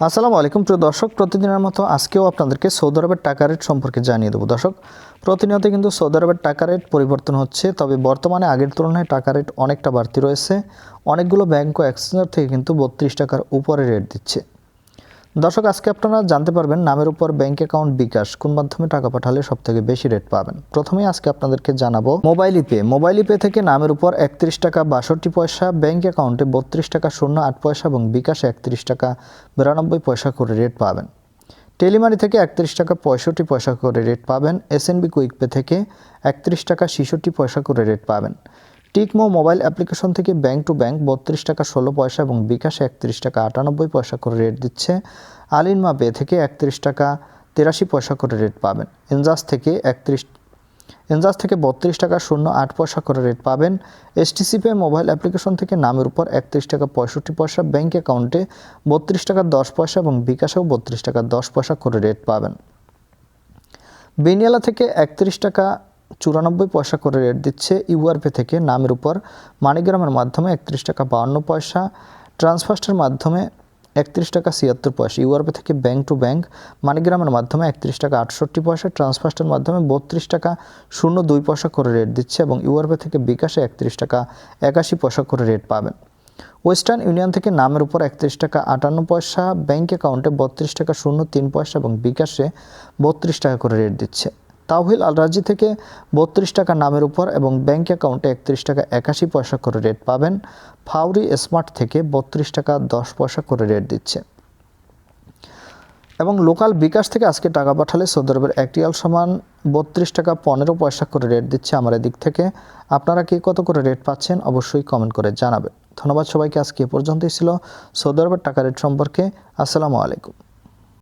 আসসালামু আলাইকুম, প্রিয় দর্শক। প্রতিদিনের মতো আজকেও আপনাদেরকে সৌদি আরবের টাকা রেট সম্পর্কে জানিয়ে দেবো। দর্শক প্রতিনিয়ত কিন্তু সৌদি আরবের টাকা রেট পরিবর্তন হচ্ছে, তবে বর্তমানে আগের তুলনায় টাকা রেট অনেকটা বাড়তি রয়েছে। অনেকগুলো ব্যাংক ও এক্সচেঞ্জার থেকে কিন্তু বত্রিশ টাকার উপরে রেট দিচ্ছে। দর্শক, আজকে আপনারা জানতে পারবেন নামের উপর ব্যাংক অ্যাকাউন্ট বিকাশ কোন মাধ্যমে টাকা পাঠালে সব থেকে বেশি রেট পাবেন। প্রথমেই আজকে আপনাদেরকে জানাব মোবাইল পে মোবাইল পে থেকে নামের উপর একত্রিশ টাকা বাষট্টি পয়সা, ব্যাংক অ্যাকাউন্টে বত্রিশ টাকা শূন্য আট পয়সা এবং বিকাশে একত্রিশ টাকা বিরানব্বই পয়সা করে রেট পাবেন। টেলিমানি থেকে একত্রিশ টাকা পঁয়ষট্টি পয়সা করে রেট পাবেন। এসএনবি কুইক পে থেকে একত্রিশ টাকা ছেষট্টি পয়সা করে রেট পাবেন। টিকমো মোবাইল অ্যাপ্লিকেশন থেকে ব্যাংক টু ব্যাংক বত্রিশ টাকা ষোলো পয়সা এবং বিকাশে একত্রিশ টাকা আটানব্বই পয়সা করে রেট দিচ্ছে। আলিনমা পে থেকে একত্রিশ টাকা তেরাশি পয়সা করে রেট পাবেন। এনজাস থেকে একত্রিশ, এনজাস থেকে বত্রিশ টাকা শূন্য আট পয়সা করে রেট পাবেন। এসটিসি পে মোবাইল অ্যাপ্লিকেশন থেকে নামের উপর একত্রিশ টাকা পঁয়ষট্টি পয়সা ব্যাঙ্ক অ্যাকাউন্টে বত্রিশ টাকা দশ পয়সা এবং বিকাশেও বত্রিশ টাকা দশ পয়সা করে রেট পাবেন। বেনিয়ালা থেকে একত্রিশ টাকা চুরানব্বই পয়সা করে রেট দিচ্ছে ইউআরপে থেকে নামের উপর। মানিগ্রামের মাধ্যমে একত্রিশ টাকা বাউন্ন পয়সা, ট্রান্সফার্স্টের মাধ্যমে একত্রিশ টাকা ছিয়াত্তর পয়সা ইউআরপে থেকে ব্যাংক টু ব্যাংক মানিগ্রামের মাধ্যমে একত্রিশ টাকা আটষট্টি পয়সা, ট্রান্সফার্স্টের মাধ্যমে বত্রিশ টাকা শূন্য দুই পয়সা করে রেট দিচ্ছে এবং ইউআরপে থেকে বিকাশে একত্রিশ টাকা একাশি পয়সা করে রেট পাবেন। ওয়েস্টার্ন ইউনিয়ন থেকে নামের উপর একত্রিশ টাকা আটান্ন পয়সা, ব্যাংক অ্যাকাউন্টে বত্রিশ টাকা শূন্য তিন পয়সা এবং বিকাশে বত্রিশ টাকা করে রেট দিচ্ছে। তাওহিল আলরাজি থেকে বত্রিশ টাকা নামের উপর এবং ব্যাংক অ্যাকাউন্টে একত্রিশ টাকা একাশি পয়সা করে রেট পাবেন। ফাউরি স্মার্ট থেকে বত্রিশ টাকা দশ পয়সা করে রেট দিচ্ছে। এবং লোকাল বিকাশ থেকে আজকে টাকা পাঠালে সৌদি আরবের একটিয়াল সমান বত্রিশ টাকা পনেরো পয়সা করে রেট দিচ্ছে আমার এদিক থেকে। আপনারা কি কত করে রেট পাচ্ছেন অবশ্যই কমেন্ট করে জানাবেন। ধন্যবাদ সবাইকে, আজকে এ পর্যন্তই ছিল সৌদি আরবের টাকা রেট সম্পর্কে। আসসালামু আলাইকুম।